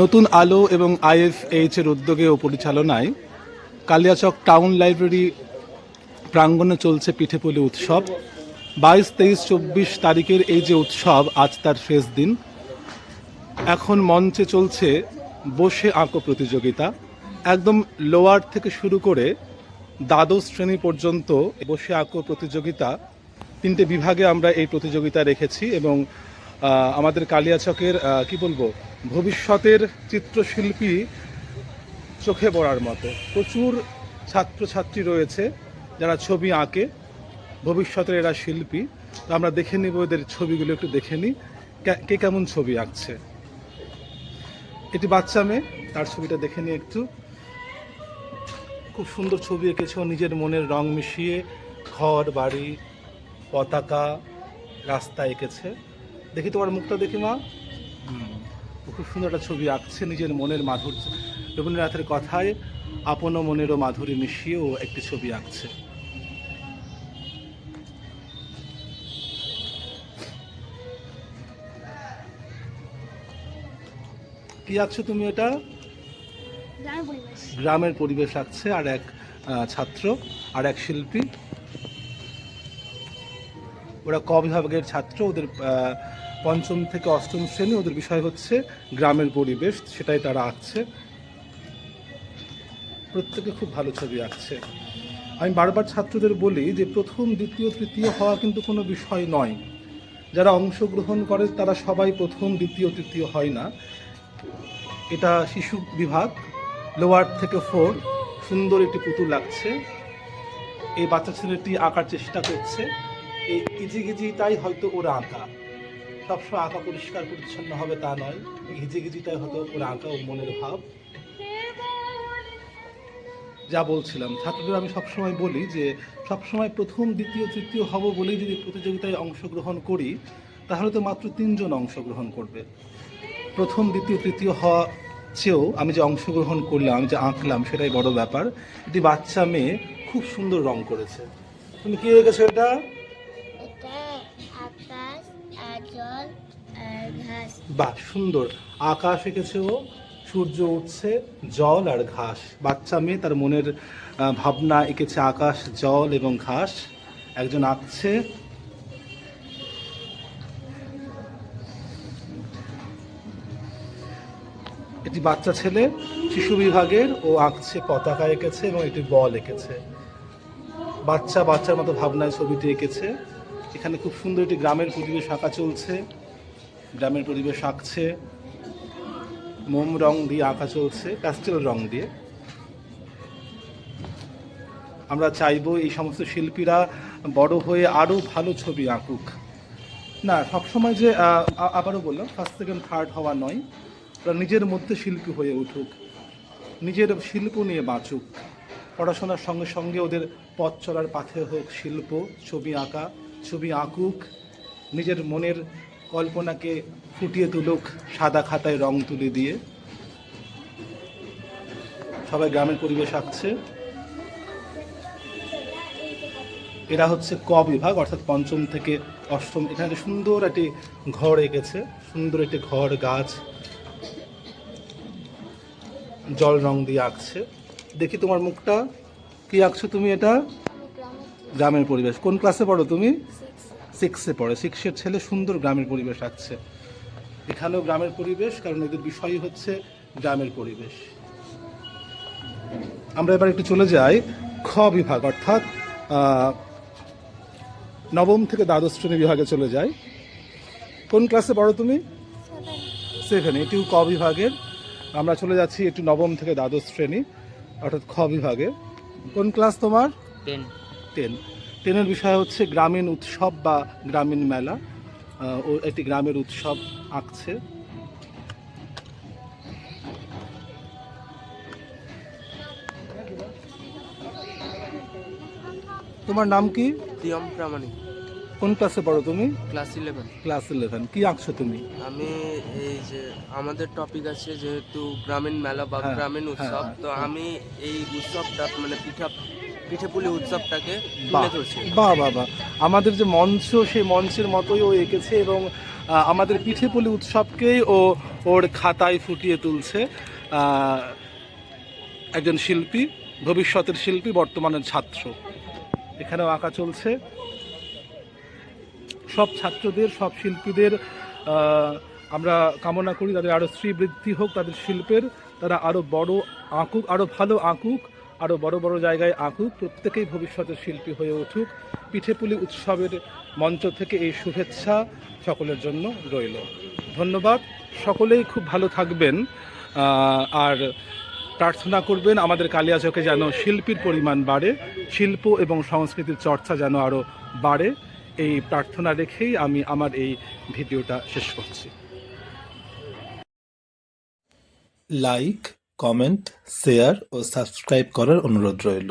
নতুন আলো এবং আইএফএইচ এর উদ্যোগে ও পরিচালনায় কালিয়াচক টাউন লাইব্রেরি প্রাঙ্গণে চলছে পিঠেপুলি উৎসব। বাইশ, তেইশ, চব্বিশ তারিখের এই যে উৎসব, আজ তার শেষ দিন। এখন মঞ্চে চলছে বসে আঁকো প্রতিযোগিতা। একদম লোয়ার থেকে শুরু করে দ্বাদশ শ্রেণি পর্যন্ত বসে আঁকো প্রতিযোগিতা। তিনটে বিভাগে আমরা এই প্রতিযোগিতা রেখেছি এবং আমাদের কালিয়াচকের কি বলব? ভবিষ্যতের চিত্রশিল্পী চোখে পড়ার মতো। প্রচুর ছাত্রছাত্রী রয়েছে যারা ছবি আঁকে ভবিষ্যতের এরা শিল্পী। তো আমরা দেখে নিব এদের ছবিগুলো একটু দেখে নিই কে- কেমন ছবি আঁকছে। এটি বাচ্চা মেয়ে তার ছবিটা দেখে নিই একটু। খুব সুন্দর ছবি এঁকেছে ও নিজের মনের রং মিশিয়ে ঘর বাড়ি পতাকা রাস্তা এঁকেছে। দেখি তোমার মুখটা দেখি মা। হুম, খুব সুন্দর একটা ছবি আঁকছে নিজের মনের মাধুর্য। রবীন্দ্রনাথের কথায় আপন মনেরও মাধুরী মিশিয়ে ও একটি ছবি আঁকছে। কি আঁকছো তুমি এটা? গ্রামের পরিবেশ। আঁকছে আর এক ছাত্র আর এক শিল্পী। ওরা ক বিভাগের ছাত্র, ওদের পঞ্চম থেকে অষ্টম শ্রেণি, ওদের বিষয় হচ্ছে গ্রামের পরিবেশ, সেটাই তারা আঁকছে। প্রত্যেকে খুব ভালো ছবি আঁকছে। আমি বারবার ছাত্রদের বলি যে প্রথম, দ্বিতীয়, তৃতীয় হওয়া কিন্তু কোনো বিষয় নয়। যারা অংশগ্রহণ করে, তারা সবাই প্রথম, দ্বিতীয়, তৃতীয় হয় না। এটা শিশু বিভাগ লোয়ার থেকে ফোর সুন্দর একটি পুতুল লাগছে এই বাচ্চা ছেলেটি আঁকার চেষ্টা করছে। এই হিজিগিজিটাই হয়তো ওর আঁকা। সবসময় আঁকা পরিষ্কার, পরিচ্ছন্ন হবে তা নয়। এই হিজিগিজিটাই হয়তো ওর আঁকা ও মনের ভাব। যা বলছিলাম। ছাত্রদের আমি সবসময় বলি যে, সবসময় প্রথম, দ্বিতীয়, তৃতীয় হব বলেই যদি প্রতিযোগিতায় অংশগ্রহণ করি, তাহলে তো মাত্র তিনজন অংশগ্রহণ করবে। প্রথম, দ্বিতীয়, তৃতীয় হওয়া চেয়েও আমি যে অংশগ্রহণ করলাম, আমি যে আঁকলাম, সেটাই বড় ব্যাপার। একটি বাচ্চা মেয়ে খুব সুন্দর রং করেছে। তুমি কি এঁকেছো এটা? ঘাস। বাহ, সুন্দর। আকাশ এঁকেছে ও, সূর্য উঠছে, জল আর ঘাস। বাচ্চা মেয়ে, তার মনের ভাবনা এঁকেছে আকাশ, জল এবং ঘাস। একজন আঁকছে। এটি বাচ্চা ছেলে, শিশু বিভাগের, ও আঁকছে, পতাকা এঁকেছে এবং একটি বল এঁকেছে। বাচ্চা বাচ্চার মতো ভাবনায় ছবিটি এঁকেছে। এখানে খুব সুন্দর একটি গ্রামের পরিবেশ আঁকা চলছে, গ্রামের পরিবেশ আঁকছে, মোম রং দিয়ে আঁকা চলছে, প্যাস্টেল রং দিয়ে। আমরা চাইব এই সমস্ত শিল্পীরা বড় হয়ে আরও ভালো ছবি আঁকুক। না, সবসময় যে আবারও বললাম ফার্স্ট সেকেন্ড থার্ড হওয়া নয়। ওরা নিজের মধ্যে শিল্পী হয়ে উঠুক, নিজের শিল্প নিয়ে বাঁচুক। পড়াশোনার সঙ্গে সঙ্গে ওদের পথ চলার পাথে হোক, শিল্প, ছবি আঁকা। ছবি আঁকুক, নিজের মনের কল্পনাকে ফুটিয়ে তুলুক, সাদা খাতায় রং তুলে দিয়ে। সবাই গ্রামের পরিবেশ আঁকছে। এরা হচ্ছে ক বিভাগ, অর্থাৎ পঞ্চম থেকে অষ্টম। এখানে একটা সুন্দর একটি ঘর এঁকেছে, সুন্দর একটি ঘর, গাছ। জল রং দিয়ে আঁকছে। দেখি তোমার মুখটা। কি আঁকছো তুমি এটা? গ্রামের পরিবেশ। কোন ক্লাসে পড়ো তুমি? সিক্সে পড়ে। সিক্সের ছেলে সুন্দর গ্রামের পরিবেশ আঁকছে এখানেও গ্রামের পরিবেশ, কারণ এদের বিষয়ই হচ্ছে গ্রামের পরিবেশ। আমরা এবার একটু চলে যাই খ বিভাগ, অর্থাৎ নবম থেকে দ্বাদশ শ্রেণি বিভাগে চলে যাই। কোন ক্লাসে পড়ো তুমি? সেভেন এটিও ক বিভাগের। আমরা চলে যাচ্ছি একটু নবম থেকে দ্বাদশ শ্রেণি, অর্থাৎ খ বিভাগে। কোন ক্লাস তোমার? টেন টেনের বিষয় হচ্ছে গ্রামীণ উৎসব বা গ্রামীণ মেলা। ও একটি গ্রামের উৎসব আঁকছে। তোমার নাম কি? প্রিয়ম প্রামাণিক। কোন ক্লাসে পড়ো তুমি? ক্লাস ইলেভেন ক্লাস ইলেভেন কি আঁকছো তুমি? আমি এই যে আমাদের টপিক আছে যেহেতু গ্রামীণ মেলা বা হ্যাঁ, গ্রামীণ হ্যাঁ, উৎসব হ্যাঁ, তো। আমি এই উৎসবটা মানে পিঠা পিঠেপুলি উৎসবটাকে বাহ তুলে ধরছি। বাহ বাহ বাহ। আমাদের যে মঞ্চ সেই মঞ্চের মতোই ও এঁকেছে এবং আমাদের পিঠেপুলি উৎসবকেই ও ওর খাতায় ফুটিয়ে তুলছে। একজন শিল্পী ভবিষ্যতের শিল্পী বর্তমানের ছাত্র। এখানেও আঁকা চলছে। সব ছাত্রদের সব শিল্পীদের আমরা কামনা করি তাদের আরও শ্রীবৃদ্ধি হোক তাদের শিল্পের তারা আরও বড় আঁকুক আরও ভালো আঁকুক। আরও বড় বড় জায়গায় আঁকুক, প্রত্যেকেই ভবিষ্যতের শিল্পী হয়ে উঠুক। পিঠেপুলি উৎসবের মঞ্চ থেকে এই শুভেচ্ছা সকলের জন্য রইল। ধন্যবাদ। সকলেই খুব ভালো থাকবেন আর প্রার্থনা করবেন আমাদের কালিয়াচকে যেন শিল্পীর পরিমাণ বাড়ে, শিল্প এবং সংস্কৃতির চর্চা যেন আরও বাড়ে। এই প্রার্থনা রেখেই আমি আমার এই ভিডিওটা শেষ করছি। লাইক কমেন্ট শেয়ার ও সাবস্ক্রাইব করার অনুরোধ রইল।